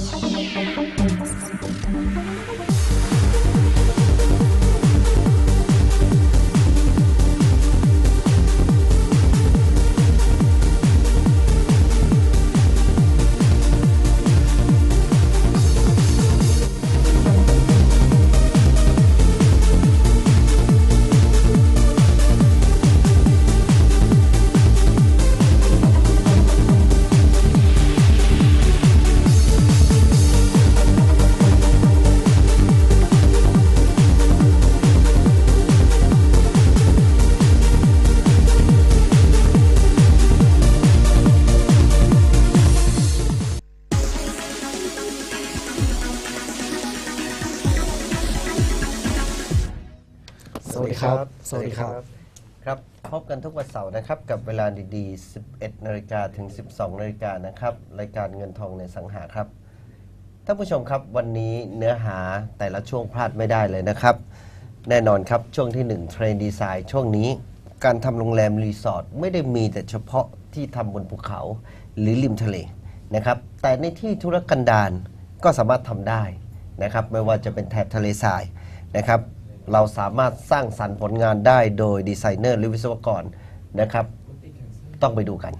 Thank you. สวัสดีครับ ครับ พบกันทุกวันเสาร์นะครับ กับเวลาดีๆ 11 นาฬิกาถึง 12 นาฬิกานะครับ รายการเงินทองในสังหาครับ ท่านผู้ชมครับวันนี้เนื้อหาแต่ละช่วงพลาดไม่ได้เลยนะครับ แน่นอนครับช่วงที่ 1 เทรนดีไซน์ช่วงนี้ การทำโรงแรมรีสอร์ทไม่ได้มีแต่เฉพาะที่ทำบนภูเขาหรือริมทะเลนะครับ แต่ในที่ธุรกันดารก็สามารถทำได้นะครับ ไม่ว่าจะเป็นแถบทะเลทรายนะครับ เราสามารถสร้างสรรค์ผลงานได้โดยดีไซเนอร์หรือวิศวกรนะครับ ต้องไปดูกัน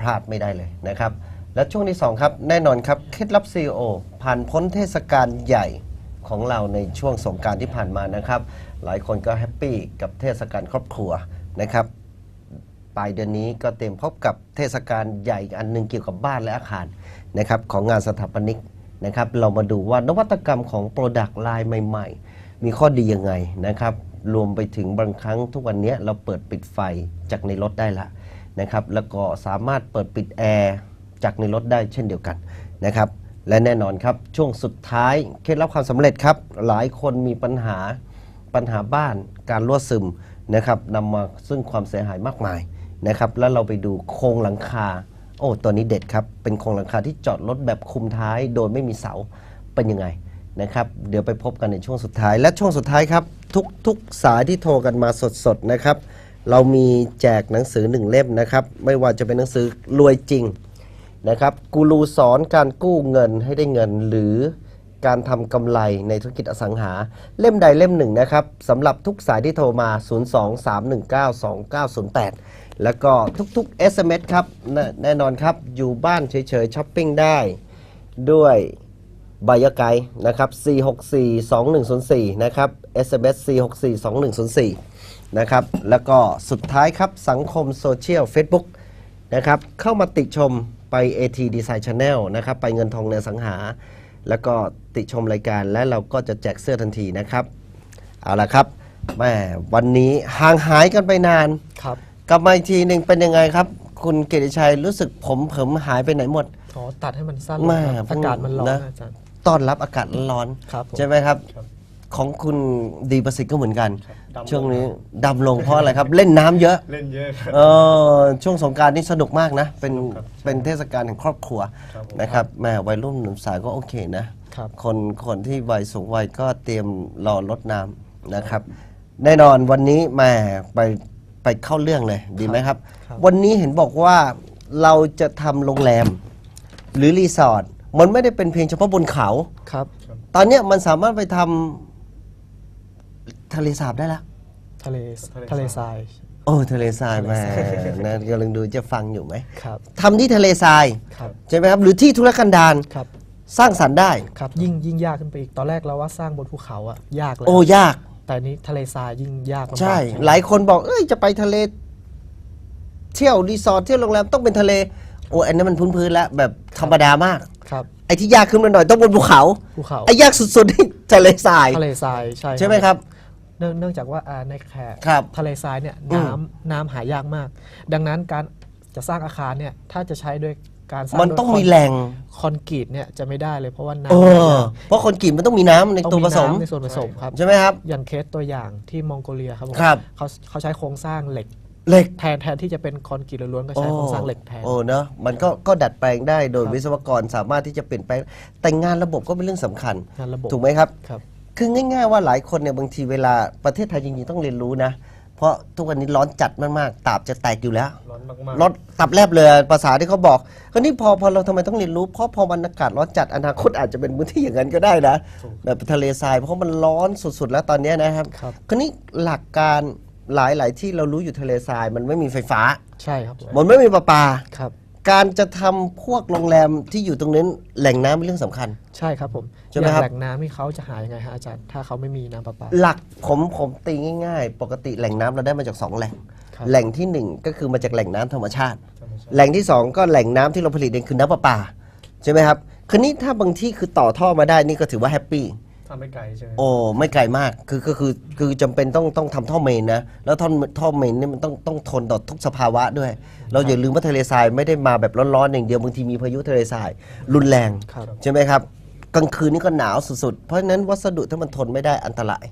พลาดไม่ได้เลยนะครับ และช่วงที่ 2 ครับ แน่นอนครับ เคล็ดลับ CEO ผ่านพ้นเทศกาลใหญ่ของเราในช่วงสงการที่ผ่านมานะครับ หลายคนก็แฮปปี้กับเทศกาลครอบครัวนะครับปลายเดือนนี้ก็เตรียมพบกับเทศกาลใหญ่อันหนึงเกี่ยวกับบ้านและอาคารนะครับของงานสถาปนิกนะครับ เรามาดูว่านวัตกรรมของโปรดักต์ไลน์ใหม่ ๆ มีข้อดียังไงนะครับ รวมไปถึงบางครั้งทุกวันนี้เราเปิดปิดไฟจากในรถได้ละนะครับ แล้วก็สามารถเปิดปิดแอร์จากในรถได้เช่นเดียวกันนะครับ และแน่นอนครับช่วงสุดท้ายเคล็ดลับความสำเร็จครับ หลายคนมีปัญหาปัญหาบ้านการรั่วซึมนะครับนำมาซึ่งความเสียหายมากมายนะครับ แล้วเราไปดูโครงหลังคา โอ้ตัวนี้เด็ดครับ เป็นโครงหลังคาที่จอดรถแบบคุมท้าย โดยไม่มีเสาเป็นยังไง นะครับเดี๋ยวไปพบกันในช่วงสุดท้ายและช่วงสุดท้ายครับ ทุกทุกสายที่โทรกันมาสดๆนะครับเรามีแจกหนังสือหนึ่งเล่มนะครับไม่ว่าจะเป็นหนังสือรวยจริงนะครับกูรูสอนการกู้เงินให้ได้เงินหรือการทำกำไรในธุรกิจอสังหา เล่มใดเล่มหนึ่งนะครับสำหรับทุกสายที่โทรมา 023192908 แล้วก็ทุกๆ SMS ครับแน่แน่นอนครับอยู่บ้านเฉยๆช้อปปิ้งได้ด้วย บายไกด์นะครับ 4642104 นะครับ SMS 4642104 นะครับ แล้วก็สุดท้ายครับ สังคมโซเชียล Facebook นะครับ เข้ามาติชมไป AT Design Channel นะครับ ไปเงินทองในอสังหา แล้วก็ติชมรายการและเราก็จะแจกเสื้อทันทีนะครับ เอาละครับแม่วันนี้ห่างหายกันไปนานครับกลับมาอีกทีหนึ่งเป็นยังไงครับ คุณเกียรติชัยรู้สึกผมเผิมหายไปไหนหมดขอตัดให้มันสั้นแม่ลงครับอากาศมันร้อนนะนะอาจารย์ ต้อนรับอากาศร้อนครับผมใช่ไหมครับของคุณดีประสิทธิ์ก็เหมือนกันดำลง ช่วงนี้ดำลงเพราะอะไรครับ เล่นน้ำเยอะ เล่นเยอะครับ เออช่วงสงกรารนี่สนุกมากนะ เป็นสนุกครับเป็นเทศกาลแห่งครอบครัวครับผม นะครับแม่วัยรุ่นหนุ่มสาวก็โอเคนะ ครับ คนคนที่วัยสูงวัยก็เตรียมรอรดน้ำนะครับ แน่นอนวันนี้แม่ไป ไปเข้าเรื่องเลยดีไหมครับครับ วันนี้เห็นบอกว่าเราจะทำโรงแรม หรือรีสอร์ทมันไม่ได้เป็นเพียงเฉพาะบนเขา ครับตอนเนี้ยมันสามารถไปทำทะเลสาบได้ละทะเลทะเลทะเลทรายโอ้ทะเลทรายแม่นะกำลังดูจะฟังอยู่ไหมครับ ทำที่ทะเลทรายครับ ใช่ไหมครับ หรือที่ธุรกันดารครับ สร้างสรรค์ได้ ครับยิ่งยิ่งยากขึ้นไปอีกตอนแรกเราว่าสร้างบนภูเขาอะยากเลยโอ้ยาก แต่นี้ทะเลทรายยิ่งยากลำบากใช่ หลายคนบอกเอ้ยจะไปทะเลเที่ยวรีสอร์ทเที่ยวโรงแรมต้องเป็นทะเลโอ้อันนั้นมันพื้นๆแล้วแบบธรรมดามาก ครับ ไอ้ที่ยากขึ้นมาหน่อยต้องบนภูเขาภูเขา ไอ้ยากสุดๆนี่ทะเลทราย ทะเลทรายใช่ใช่ไหมครับ เนื่องเนื่องจากว่าอ่าในแขกครับทะเลทรายเนี่ยอืมน้ำน้ำหายากมาก ดังนั้นการจะสร้างอาคารเนี่ยถ้าจะใช้ด้วย การสร้างมันด้วยต้องคอมีแหล่งคอนกรีตเนี่ยจะไม่ได้เลยเพราะว่าเอน้ำหาอยากเพราะคนกรีดมันต้องมีน้ำในต้องตัวผสมน้ำในส่วนผสมครับ ใช่ไหมครับ อย่างเคสตัวอย่างที่มองโกเลียครับผมครับ เขาเขาใช้โครงสร้างเหล็ก เหล็กแทนแทนที่จะเป็นคอนกรีตล้วนๆก็ใช้โครงสร้างเหล็กแทน โอ้เนอะมันก็ก็ดัดแปลงได้โดยครับวิศวกรสามารถที่จะเปลี่ยนแปลง แต่งานระบบก็เป็นเรื่องสำคัญ งานระบบ ถูกไหมครับ ครับ คือง่าย ๆ ว่าหลายคนเนี่ยบางทีเวลาประเทศไทยจริงๆต้องเรียนรู้นะ เพราะทุกวันนี้ร้อนจัดมากๆตาบจะแตกอยู่แล้ว ร้อนมากๆ ร้อนตับแลบเลยภาษาที่เขาบอกก็นี่พอพอเราทำไมต้องเรียนรู้เพราะพอมันอากาศร้อนจัดอนาคตอาจจะเป็นพื้นที่อย่างนั้นก็ได้นะถูกแบบทะเลทรายเพราะมันร้อนสุดๆ แล้วตอนเนี้ยนะครับครับ คราวนี้หลักการหลายๆที่เรารู้อยู่ทะเลทรายมันไม่มีไฟฟ้า ใช่ครับผมมันไม่มีประปา ครับ การจะทำพวกโรงแรมที่อยู่ตรงนั้นแหล่งน้ำเป็นเรื่องสำคัญ ใช่ครับผมใช่ไหมอย่างครับ แหล่งน้ำนี่เขาจะหายังไงฮะอาจารย์ ถ้าเขาไม่มีน้ำประปา หลักผมผมตีง่าย ๆ ปกติแหล่งน้ำเราได้มาจากสองแหล่ง ครับ แหล่งที่หนึ่งก็คือมาจากแหล่งน้ำธรรมชาติ แหล่งที่สองก็แหล่งน้ำที่เราผลิตเองคือน้ำประปาใช่ไหมครับคืนนี้ถ้าบางที่คือต่อท่อมาได้นี่ก็ถือว่าแฮปปี้ ทำไม่ไกลใช่ไหมโอ้ไม่ไกลมากคือก็คือคือจำเป็นต้องต้องทำท่อเมนนะ แล้วท่อท่อเมนนี่มันต้องต้องทนต่อทุกสภาวะด้วย เราอย่าลืมว่าทะเลทรายไม่ได้มาแบบร้อนๆอย่างเดียวบางทีมีพายุทะเลทรายรุนแรง ครับใช่ไหมครับ กลางคืนนี่ก็หนาวสุดๆ เพราะฉะนั้นวัสดุถ้ามันทนไม่ได้อันตราย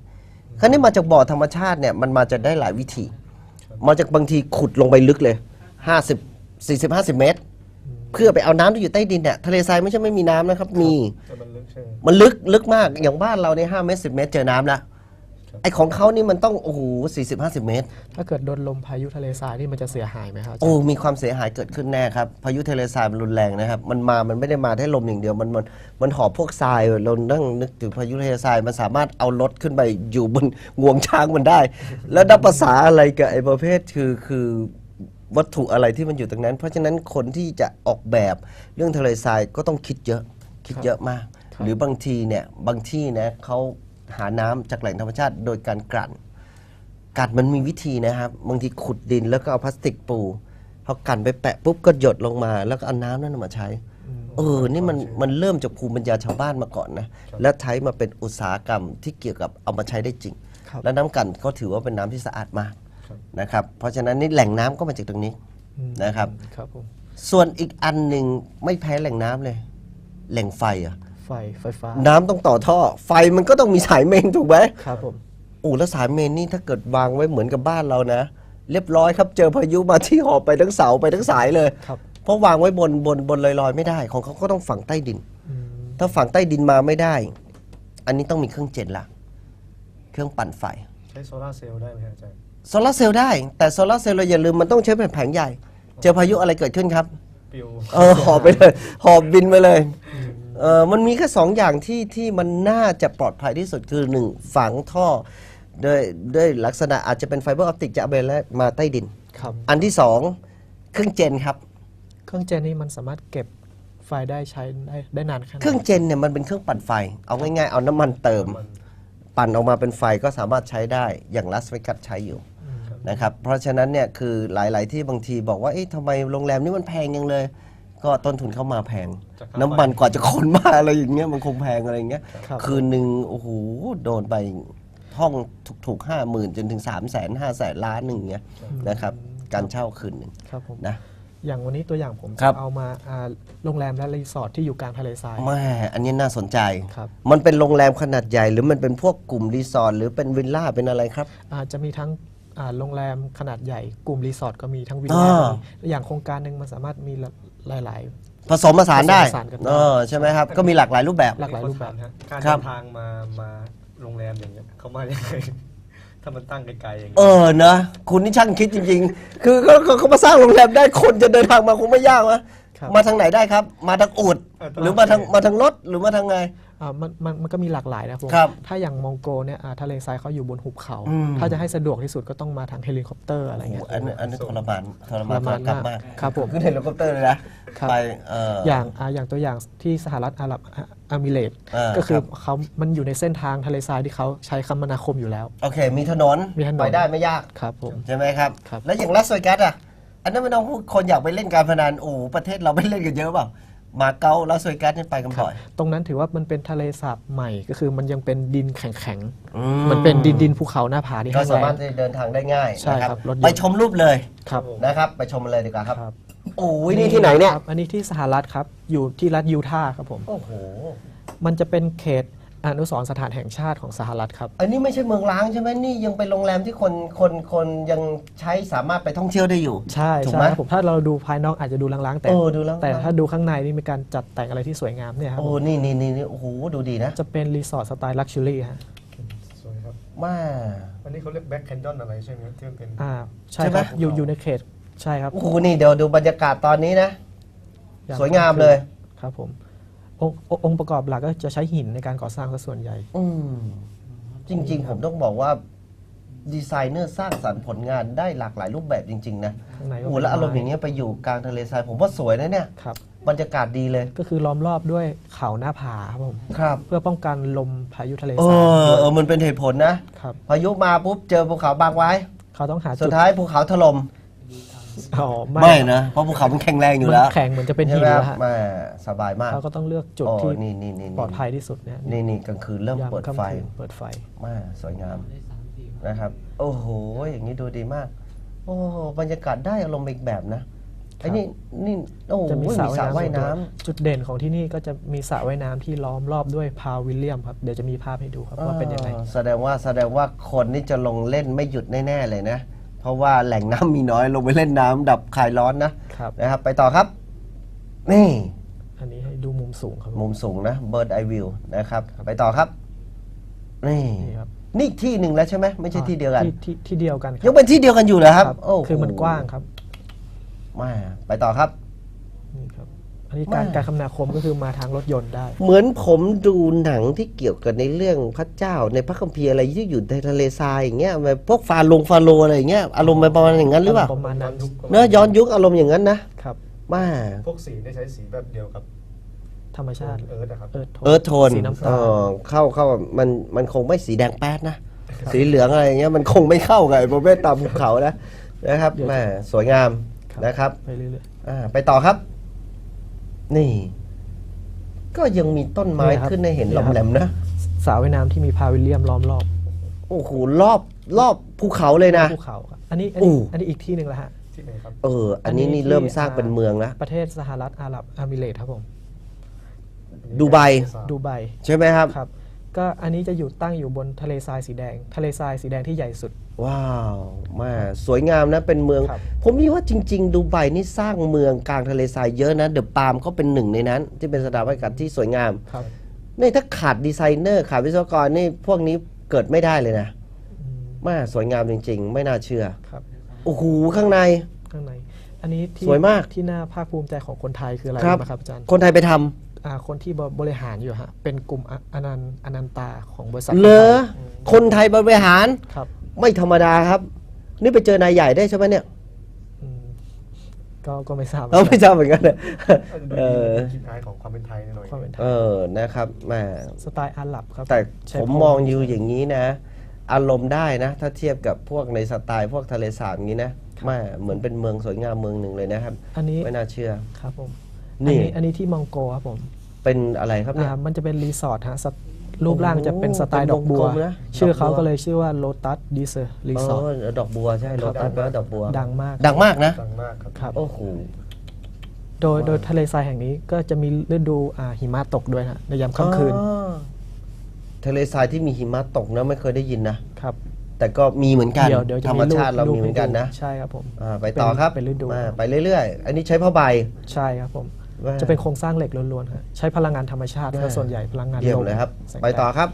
คราวนี้มาจากบ่อธรรมชาติเนี่ยมันมาจะได้หลายวิธี มาจากบางทีขุดลงไปลึกเลย 50 40 50 เมตร เพื่อไปเอาน้ำที่อยู่ใต้ดินเนี่ยทะเลทรายไม่ใช่ไม่มีน้ำนะครับ มี แต่มันลึกใช่ไหม มันลึกลึกมากอย่างบ้านเราในย5เมตร10เมตรเจอน้ำแล้วครับ ไอของเขานี่มันต้องโอ้โห40 50เมตร ถ้าเกิดโดนลมพายุทะเลทรายนี่มันจะเสียหายไหมครับอาจารย์ โอ้ มีความเสียหายเกิดขึ้นแน่ครับ พายุทะเลทรายมันรุนแรงนะครับ มันมา มันไม่ได้มาแค่ลมอย่างเดียว มัน มัน มันหอบพวกทรายเรานั่งนึกถึงพายุทะเลทราย มันสามารถเอารถขึ้นไปอยู่บนงวงช้างมันได้ แล้วนับภาษาอะไรกับไอ้ประเภทคือ คือ วัตถุอะไรที่มันอยู่ตรงนั้น เพราะฉะนั้นคนที่จะออกแบบเรื่องทะเลทรายก็ต้องคิดเยอะคิดเยอะมาก หรือบางทีเนี่ยบางที่นะเขาหาน้ำจากแหล่งธรรมชาติโดยการกลั่นกัดมันมีวิธีนะครับ บางทีขุดดินแล้วก็เอาพลาสติกปูพอกันไปแปะปุ๊บก็หยดลงมา แล้วก็เอาน้ำนั้นมาใช้ เออ นี่มันมันเริ่มจากภูมิปัญญาชาวบ้านมาก่อนนะ แล้วใช้มาเป็นอุตสาหกรรมที่เกี่ยวกับเอามาใช้ได้จริงครับแล้วน้ำกันก็ถือว่าเป็นน้ำที่สะอาดมากครับ นะครับเพราะฉะนั้นนี่แหล่งน้ำก็มาจากตรงนี้อืมนะครับครับผมส่วนอีกอันหนึ่งไม่แพ้แหล่งน้ำเลย แหล่งไฟอะไฟไฟฟ้า น้ำต้องต่อท่อ ไฟมันก็ต้องมีสายเมนถูกไหมครับผมโอ้แล้วสายเมนนี่ถ้าเกิดวางไว้เหมือนกับบ้านเรานะ เรียบร้อยครับเจอพายุมาที่หอบไปทั้งเสาไปทั้งสายเลยครับเพราะวางไว้บนบนบนลอยๆ ไม่ได้ ของเขาก็ต้องฝังใต้ดินอืมถ้าฝังใต้ดินมาไม่ได้ อันนี้ต้องมีเครื่องเจ็ดละเครื่องปั่นไฟ ใช้โซลาร์เซลล์ได้ไหมครับอาจารย์ โซลาร์เซลล์ได้ แต่โซลาร์เซลล์เราอย่าลืมมันต้องใช้เป็นแผงใหญ่ เจอพายุอะไรเกิดขึ้นครับ ปิวเออหอบไปเลยหอบบินไปเลยเออมันมีแค่สองอย่างที่ที่มันน่าจะปลอดภัยที่สุดคือหนึ่งฝังท่อด้วยด้วยลักษณะอาจจะเป็นไฟเบอร์ออปติกจะเอาไปแล้วมาใต้ดิน ครับอันที่สองเครื่องเจนครับ เครื่องเจนนี่มันสามารถเก็บไฟได้ใช้ได้ได้นานแค่ไหนเครื่องเจนเนี่ยมันเป็นเครื่องปั่นไฟ เอาง่ายๆ เอาน้ำมันเติมมันปั่นออกมาเป็นไฟก็สามารถใช้ได้อย่างลาสเวกัสใช้อยู่ นะครับเพราะฉะนั้นเนี่ยคือหลาย ๆ ที่บางทีบอกว่าเอ๊ะทำไมโรงแรมนี้มันแพงยังเลย ก็ต้นทุนเข้ามาแพงจากค่าน้ำมันกว่าจะขนมาอะไรอย่างเงี้ยมันคงแพงอะไรอย่างเงี้ยครับคืนหนึ่งโอ้โหโดนไปห้องถูกๆห้าหมื่นจนถึงสามแสนห้าแสนล้านหนึ่งเงี้ยนะครับการเช่าคืนหนึ่งครับผม นะ อย่างวันนี้ตัวอย่างผมครัจะบ เอามาอ่าโรงแรมและรีสอร์ทที่อยู่กลางทะเลทราย แม่อันนี้น่าสนใจ ครับ มันเป็นโรงแรมขนาดใหญ่ หรือมันเป็นพวกกลุ่มรีสอร์ทหรือเป็นวิลล่าเป็นอะไรครับอาจจะมีทั้งอ่า โรงแรมขนาดใหญ่กลุ่มรีสอร์ทก็มีทั้งวิลล่าอ่าก็มีอย่างโครงการหนึ่งมันสามารถมีหลาย ผสมผสานได้ผสมผสานกันได้ เออใช่ไหมครับ ก็มีหลากหลายรูปแบบหลากหลายรูปแบบ มีคนถมฮะการครัเดิบ นทางมามาโรงแรมอย่างเงี้ยเขามายังไง ถ้ามันตั้งไกลๆอย่างเอเงี้ยอเนอะคุณนี่ช่างคิดจริง ๆ คือเขาเขาเขามาสร้างโรงแรมได้คนจะเดินทางมาคงไม่ยากวะครับ มาทางไหนได้ครับ มาทางอูดหรือมาทางมาทางรถหรือมาทางไงอ่ามันมันมันก็มีหลากหลายนะผมครับถ้าอย่างมองโกเนี่ยอ่าทะเลทรายเขาอยู่บนหุบเขาอืมถ้าจะให้สะดวกที่สุดก็ต้องมาทางเฮลิคอปเตอร์อะไรโอ้โหเงี้ยอันนี้อันนี้ทรมานทรทมานรมานกลับมามากกครับผมขึ้นเฮลิคอปเตอร์เลยนะครับไปเอออย่างอ่าอย่างตัวอย่างที่สหรัฐอาหรับอามิเรตส์อ่าก็คือครับเขามันอยู่ในเส้นทางทะเลทรายที่เขาใช้คมนาคมอยู่แล้ว โอเค มีถนนมีถนนไปได้ไม่ยากครับผมใช่ไหมครับครับแล้วอย่างลาสเวกัสอะ อันนั้นไม่ต้องพูดคนอยากไปเล่นการพนันโอ้โหประเทศเราไม่เล่นกันเยอะเปล่ามาเก๊าลาสเวกัสนี่ไปกันบ่อย ตรงนั้นถือว่ามันเป็นทะเลสาบใหม่ก็คือมันยังเป็นดินแข็งอืๆมันเป็นดินดินภูเขาหน้าผาที่ก็แห้งสาแล้มารถงที่จะเดินทางได้ง่ายใช่นะครับรถยนต์ ไปชมรูปเลยครับ นะครับ ไปชมเลยดีกว่าครับ ครับ โอ้ยนี่ที่ไหนเนี่ย ครับอันนี้ที่สหรัฐครับ อยู่ที่รัฐยูทาห์ครับผม โอ้โห มันจะเป็นเขต อนุสรณ์สถานแห่งชาติของสหรัฐครับ อันนี้ไม่ใช่เมืองล้างใช่ไหมนี่ยังเป็นโรงแรมที่คนคนคนยังใช้สามารถไปท่องเที่ยวได้อยู่ ใช่ถูกใช่ไหมครับผมถ้าเราดูภายนอกอาจจะดูล้างๆแต่เออดูแล้วแต่ถ้าดูข้างในนี่มีการจัดแต่งอะไรที่สวยงามเนี่ยครับโอ้นี่นี่นี่นี่โอ้โหดูดีนะ จะเป็นรีสอร์ทสไตล์ลักชัวรี่ฮะสวยครับมาอันนี้เขาเรียกแบ็คแคนดอนอะไรใช่ไหมที่มันเป็นอ่าใช่ใช่ไหคมรับอยู่อยู่ในเขตใช่ครับโอ้โหนี่เดี๋ยวดูบรรยากาศตอนนี้นะอสวยงามเลยครับผม องค์องค์ประกอบหลักก็จะใช้หินในการก่อสร้างซะส่วนใหญ่ อืมจริง ๆ ผมต้องบอกว่าดีไซเนอร์สร้างสรรค์ผลงานได้หลากหลายรูปแบบจริง ๆ นะข้างในก็โอ้โหเป็นแล้วอารมณ์ไม้อย่างเงี้ยไปอยู่กลางทะเลทรายผมว่าสวยนะเนี่ยครับ บรรยากาศดีเลยก็คือล้อมรอบด้วยเขาหน้าผาครับผมครับ เพื่อป้องกันลมพายุทะเลเอทรายอด้วยเออมันเป็นเหตุผลนะ ครับพายุมาปุ๊บเจอภูเขาบางไว้ เขาต้องหาสุจุดดท้ายภูเขาถล่ม อ๋อไม่นะ เพราะภูเขามันแข็งแรงอยู่มันแล้วแข็งเหมือนจะเป็นใช่หินไหมคแล้รับวฮะแม่สบายมากเขาก็ต้องเลือกจุดโอ้ที่นี่นี่นี่ปลอดภัยที่สุดเนี่ยนี่นี่กลางคืนเริ่มยามเปิดค่ำไฟคืนเปิดไฟมาสวยงามนะครับ โอ้โห อย่างนี้ดูดีมาก โอ้บรรยากาศได้อารมณ์อีกแบบนะไอ้นี่นี่โอ้โหจะมีมีสระสระว่าว่ายยน้ำน้ำส่วนตัวจุดเด่นของที่นี่ก็จะมีสระว่ายน้ำที่ล้อมรอบด้วยพาววิลเลียมครับ เดี๋ยวจะมีภาพให้ดูครับว่าเป็นยังไงอ่าแสดงว่าแสดงว่าคนนี่จะลงเล่นไม่หยุดแน่ ๆ เลยนะ เพราะว่าแหล่งน้ำมีน้อยลงไปเล่นน้ำดับคลายร้อนนะครับ นะครับ ไปต่อครับ นี่ อันนี้ให้ดูมุมสูงครับมุมสูงนะ Bird Eye View นะครับ ไปต่อครับ นี่ นี่ครับนี่อีกที่หนึ่งแล้วใช่ไหมไม่ใช่ที่เดียวกัน ที่ที่ที่เดียวกันครัยังเป็นที่เดียวกันอยู่เหรอครับครับโอ้โหคือมันกว้างครับมาไปต่อครับ นี่ครับ อันนี้การว่าการคมนาคมก็คือมาทางรถยนต์ได้ เหมือนผมดูหนังที่เกี่ยวกับในเรื่องพระเจ้าในพระคัมภีร์อะไรที่อยู่ในทะเลทรายอย่างเงี้ยแบบพวกฟาลงฟาโรห์อะไรอย่างเงี้ยอารมณ์ประมาณอย่างนั้นหรือเปล่าประมาณนั้นเนอะย้อนยุคอารมณ์อย่างนั้นนะครับมาพวกสีได้ใช้สีแบบเดียวกับธรรมชาติเอิร์ธนะครับเอิร์ธเอิร์ธโทนสีน้ำเอตาลอเข้าเข้ามันมันคงไม่สีแดงแป๊ดนะ สีเหลืองอะไรอย่างเงี้ยมันคงไม่เข้ากับไอ้ประเภทตามภูเขานะนะครับแม่สวยงามนะครับ ไปเรื่อยอ่าไปต่อครับ นี่ ก็ยังมีต้นไม้นี่ครับขึ้นให้เห็นนี่หลอครัมบแหลมนะๆสระว่ายน้ำที่มีพาววิลเลียมล้อมรอบโอ้โหรอบรอบภูเขาเลยนะ ภูเขาครับอันนี้อันอู้นี้อันนี้อีกที่หนึ่งแล้วฮะ ที่ไหนครับ เออ อันนี้อันนี้นี่เริ่มที่สร้างอ่าเป็นเมืองแล้วประเทศสหรัฐอาหรับอามิเรตส์ครับผมดูไบดูไบใช่ไหมครับ ครับ ก็อันนี้จะอยู่ตั้งอยู่บนทะเลทรายสีแดง ทะเลทรายสีแดงที่ใหญ่สุด ว้าวมาสวยงามนะเป็นเมือง ครับ ผมนี่ว่าจริง ๆ ดูไบนี่สร้างเมืองกลางทะเลทรายเยอะนะเดอะปาล์มก็เป็นหนึ่งในนั้น ที่เป็นสถาปัตยกรรมที่สวยงามครับ นี่ถ้าขาดดีไซเนอร์ขาดวิศวกรนี่พวกนี้เกิดไม่ได้เลยนะอืมมาสวยงามจริง ๆ ไม่น่าเชื่อครับ โอ้โหข้างใน ข้างใน อันนี้ที่สวยมากที่น่าภาคภูมิใจของคนไทยคืออะไรครับรู้ไหมครับอาจารย์ คนไทยไปทำอ่า คนที่บริหารอยู่ฮะเป็นกลุ่มออนันต์อนันตาของบริษัทเหรอไทยคนไทยบริหารครับ ไม่ธรรมดาครับ นี่ไปเจอนายใหญ่ได้ใช่ไหมเนี่ยอืมก็ก็ไม่ทราบเราไม่ทราบเหมือนกันนะอาจจะดูเอดีอเป็นกลินอายของความเป็นไทยหน่อยความเป็นไทเอยอนะครับแหม่สไตล์อาหรับครับ แต่ใช้ผมพรมองอยู่อย่างนี้นะ อารมณ์ได้นะ ถ้าเทียบกับพวกในสไตล์พวกทะเลสาบอย่างนี้นะแม่เหมือนเป็นเมืองสวยงามเมืองหนึ่งเลยนะครับ อันนี้ไม่น่าเชื่อครับผม นี่อันนี้อันนี้ที่มองโกครับผมเป็นอะไรครับเนี่ยอ่ามันจะเป็นรีสอร์ทฮะสรูปร่างจะเป็นสไตล์เป็นดอกบัววงกลมนะชื่อเขาดอกบัวก็เลยชื่อว่าโ o ตัสดีเซอร์รีสอร์ทเออดอกบัวใช่โลตัสแปลว่าดอกบัวดังมาก ดังมากนะดังมากครับครับโอ้โหโดยโดยทะเลทรายแห่งนี้ก็จะมีฤดูอ่าหิมะตกด้วยนะในยามค่ำคืนอ๋อทะเลทรายที่มีหิมะตกนะไม่เคยได้ยินนะครับแต่ก็มีเหมือนกันเดี๋ยวเดี๋ยวจะธรรมชาติเรามีเหมือนกันนะ ใช่ครับผมอ่าไปต่อครับเป็นฤดูมาไปเรื่อยๆอันนี้ใช้ผ้าใบใช่ครับผม ว่าจะเป็นโครงสร้างเหล็กล้วนๆครับใช้พลังงานธรรมชาติว่าก็ส่วนใหญ่พลังงานเยี่ยมลมเลยครับแสงไปต่อแดดครับ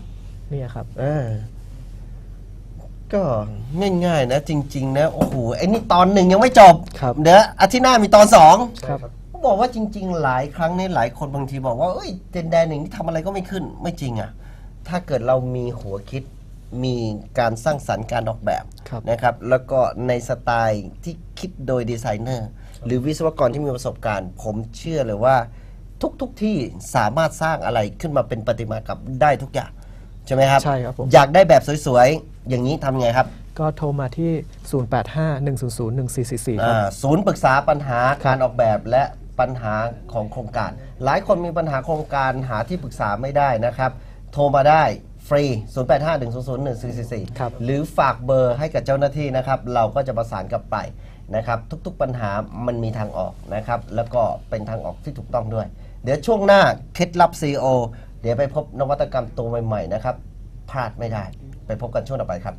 เนี่ยครับอ่าก็ง่ายๆนะจริง ๆ นะโอ้โหไอ้นี่ตอนหนึ่งยังไม่จบครับเดี๋ยวอาทิตย์หน้ามีตอนสองใช่ครับครับเขาบอกว่าจริง ๆ หลายครั้งเนี่ยหลายคนบางทีบอกว่าเอ้ยเจนแดนหนึ่งที่ทำอะไรก็ไม่ขึ้นไม่จริงอะ่ะถ้าเกิดเรามีหัวคิดมีการสร้างสรรค์การออกแบบครับนะครับ แล้วก็ในสไตล์ที่คิดโดยดีไซเนอร์ หรือวิศวกรที่มีประสบการณ์ ผมเชื่อเลยว่า ทุกๆทที่สามารถสร้างอะไรขึ้นมาเป็นประติมากรรมได้ทุกอย่าง ใช่ไหมครับ ใช่ครับผม อยากได้แบบสวยๆ อย่างนี้ทำไงครับก็โทรมาที่ 0851001444 ครับ อ่าศูนย์ปรึกษาปัญหาการออกแบบและปัญหาของโครงการ หลายคนมีปัญหาโครงการหาที่ปรึกษาไม่ได้นะครับ โทรมาได้ฟรี 0851001444 ครับ หรือฝากเบอร์ให้กับเจ้าหน้าที่นะครับ เราก็จะประสานกลับไป นะครับทุกๆปัญหามันมีทางออกนะครับแล้วก็เป็นทางออกที่ถูกต้องด้วย เดี๋ยวช่วงหน้าเคล็ดลับ CEO เดี๋ยวไปพบนวัตกรรมตัวใหม่ๆนะครับพลาดไม่ได้ ไปพบกันช่วงต่อไปครับ